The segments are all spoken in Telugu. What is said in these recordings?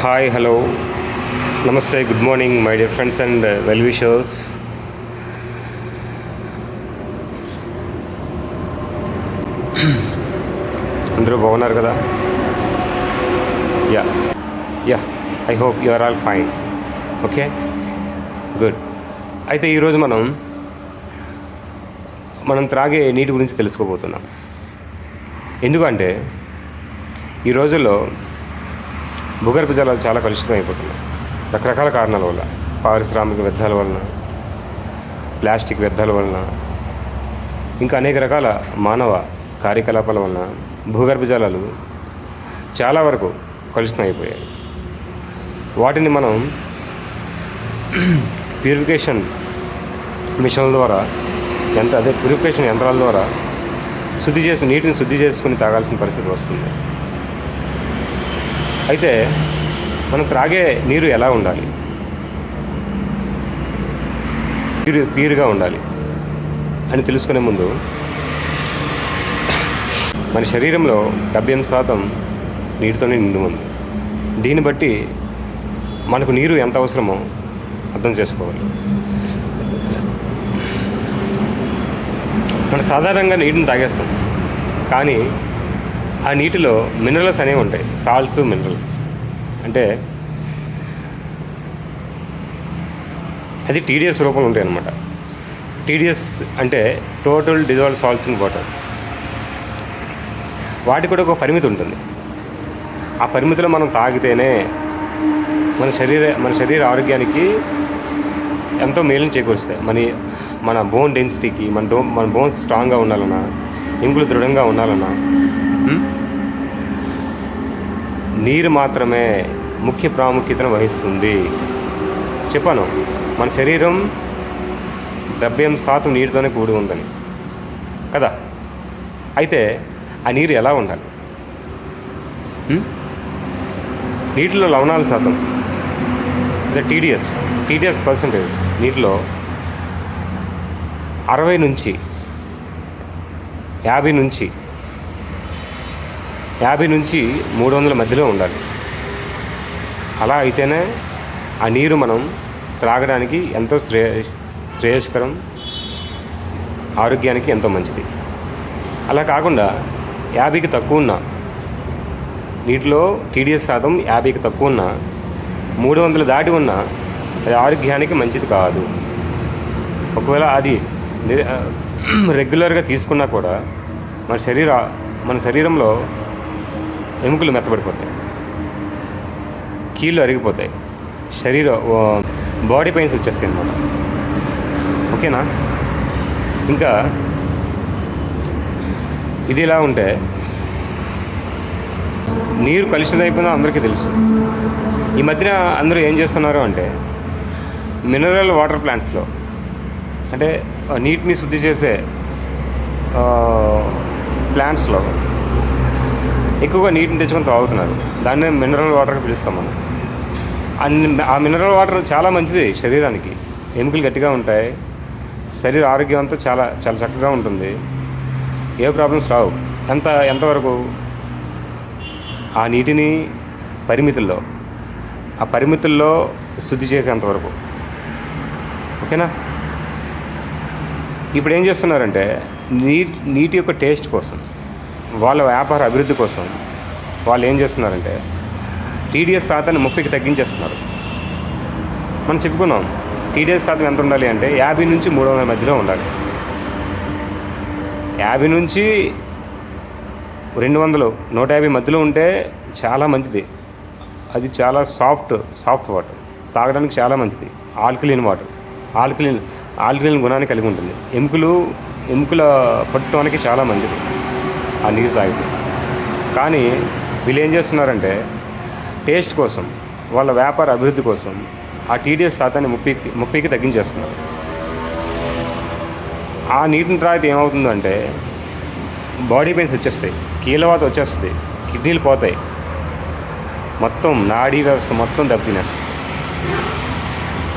హాయ్ హలో నమస్తే good morning my dear friends and well wishers అందరూ బాగున్నారు కదా yeah yeah I hope you are all fine okay good అయితే ఈరోజు మనం మనం త్రాగే నీటి గురించి తెలుసుకోబోతున్నాం. ఎందుకంటే ఈ రోజుల్లో భూగర్భ జలాలు చాలా కలుషితం అయిపోతున్నాయి. రకరకాల కారణాల వల్ల పారిశ్రామిక వ్యర్థాల వలన ప్లాస్టిక్ వ్యర్థాల వలన ఇంకా అనేక రకాల మానవ కార్యకలాపాల వలన భూగర్భ జలాలు చాలా వరకు కలుషితం అయిపోయాయి. వాటిని మనం ప్యూరిఫికేషన్ మిషన్ల ద్వారా ఎంత అదే ప్యూరిఫికేషన్ యంత్రాల ద్వారా శుద్ధి చేసి నీటిని శుద్ధి చేసుకుని తాగాల్సిన పరిస్థితి వస్తుంది. అయితే మనం త్రాగే నీరు ఎలా ఉండాలి? ప్యూర్ ప్యూర్గా ఉండాలి అని తెలుసుకునే ముందు మన శరీరంలో డెబ్బై ఎనిమిది శాతం నీటితోనే నిండి ఉంది. దీన్ని బట్టి మనకు నీరు ఎంత అవసరమో అర్థం చేసుకోవాలి. మనం సాధారణంగా నీటిని తాగేస్తాం. కానీ ఆ నీటిలో మినరల్స్ అనేవి ఉంటాయి. Salts minerals. అంటే అది టీడీఎస్ రూపంలో ఉంటాయి అన్నమాట టీడీఎస్ అంటే total dissolve salts in water. వాటికి కూడా ఒక పరిమితి ఉంటుంది. ఆ పరిమితిలో మనం తాగితేనే మన శరీర మన శరీర ఆరోగ్యానికి ఎంతో మేలుని చేకూరుస్తాయి. మన మన బోన్ డెన్సిటీకి మన డో మన బోన్స్ స్ట్రాంగ్గా ఉండాలన్నా ఎముకలు దృఢంగా ఉండాలన్నా నీరు మాత్రమే ముఖ్య ప్రాముఖ్యతను వహిస్తుంది. చెప్పాను మన శరీరం డెబ్బై ఎనిమిది శాతం నీటితోనే కూడి ఉందని. కదా? అయితే ఆ నీరు ఎలా ఉండాలి? నీటిలో లవణాల శాతం. లేదా టీడీఎస్ టీడీఎస్ పర్సంటేజ్ నీటిలో అరవై నుంచి యాభై నుంచి యాభై నుంచి మూడు వందల మధ్యలో ఉండాలి. అలా అయితేనే ఆ నీరు మనం త్రాగడానికి ఎంతో శ్రేయ శ్రేయస్కరం ఆరోగ్యానికి ఎంతో మంచిది. అలా కాకుండా యాభైకి తక్కువ ఉన్న నీటిలో టీడీఎస్ శాతం యాభైకి తక్కువ ఉన్న మూడు వందలు దాటి ఉన్న అది ఆరోగ్యానికి మంచిది కాదు. ఒకవేళ అది రెగ్యులర్గా తీసుకున్నా కూడా మన శరీర మన శరీరంలో ఎముకలు మెత్తబడిపోతాయి. కీళ్ళు అరిగిపోతాయి. శరీర బాడీ పెయిన్స్ వచ్చేస్తాయి అన్నమాట. ఓకేనా? ఇంకా ఇది ఇలా ఉంటే నీరు కలుషితం అయిపోయిందో అందరికీ తెలుసు. ఈ మధ్యన అందరూ ఏం చేస్తున్నారు అంటే మినరల్ వాటర్ ప్లాంట్స్లో అంటే నీటిని శుద్ధి చేసే ప్లాంట్స్లో ఎక్కువగా నీటిని తెచ్చుకొని తాగుతున్నారు. దాన్ని మినరల్ వాటర్ పిలుస్తాం మనం. ఆ మినరల్ వాటర్ చాలా మంచిది శరీరానికి. ఎముకలు గట్టిగా ఉంటాయి. శరీర ఆరోగ్యం అంతా చాలా చాలా చక్కగా ఉంటుంది. ఏ ప్రాబ్లమ్స్ రావు. ఎంత ఎంతవరకు ఆ నీటిని పరిమితుల్లో ఆ పరిమితుల్లో శుద్ధి చేసేంతవరకు ఓకేనా? ఇప్పుడు ఏం చేస్తున్నారంటే నీటి నీటి యొక్క టేస్ట్ కోసం వాళ్ళ వ్యాపార అభివృద్ధి కోసం వాళ్ళు ఏం చేస్తున్నారంటే టీడీఎస్ శాతాన్ని ముప్పైకి తగ్గించేస్తున్నారు. మనం చెప్పుకున్నాం టీడీఎస్ శాతం ఎంత ఉండాలి అంటే యాభై నుంచి మూడు వందల మధ్యలో ఉండాలి. యాభై నుంచి రెండు వందలు నూట యాభై మధ్యలో ఉంటే చాలా మంచిది. అది చాలా సాఫ్ట్ సాఫ్ట్ వాటర్. తాగడానికి చాలా మంచిది. Alkaline water. ఆల్కలీన్ ఆల్కలీన్ గుణాన్ని కలిగి ఉంటుంది. ఎముకలు ఎముకల పట్టుకోవడానికి చాలా మంచిది. ఆ నీరు తాగితే. కానీ వీళ్ళు ఏం చేస్తున్నారంటే టేస్ట్ కోసం వాళ్ళ వ్యాపార అభివృద్ధి కోసం ఆ టీడీఎస్ శాతాన్ని ముప్పైకి ముప్పైకి తగ్గించేస్తున్నారు. ఆ నీటిని త్రాగితే ఏమవుతుందంటే బాడీ పెయిన్స్ వచ్చేస్తాయి కీలవాత వచ్చేస్తుంది కిడ్నీలు పోతాయి. మొత్తం నాడీ వ్యవస్థ మొత్తం దెబ్బతినేస్తుంది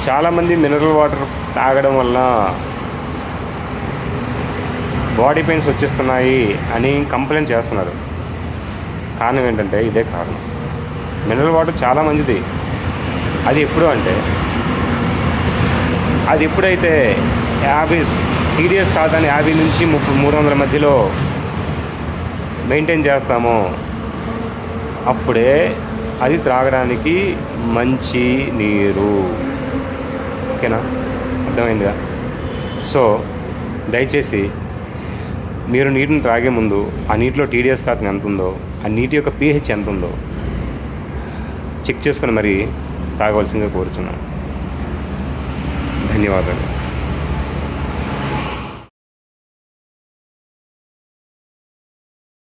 చాలామంది మినరల్ వాటర్ తాగడం వల్ల బాడీ పెయిన్స్ వచ్చేస్తున్నాయి అని కంప్లైంట్ చేస్తున్నారు. కారణం ఏంటంటే ఇదే కారణం. మినరల్ వాటర్ చాలా మంచిది. అది ఎప్పుడు అంటే అది ఎప్పుడైతే యాభై సీరియస్ శాతాన్ని యాభై నుంచి ముప్పై మూడు వందల మధ్యలో మెయింటైన్ చేస్తామో అప్పుడే అది త్రాగడానికి మంచి నీరు. ఓకేనా? అర్థమైందిగా సో దయచేసి మీరు నీటిని త్రాగే ముందు ఆ నీటిలో టీడీఎస్ శాతం ఎంత ఉందో ఆ నీటి యొక్క పీహెచ్ ఎంత ఉందో చెక్ చేసుకుని మరి తాగవలసిందిగా కోరుచున్నాను. ధన్యవాదాలు.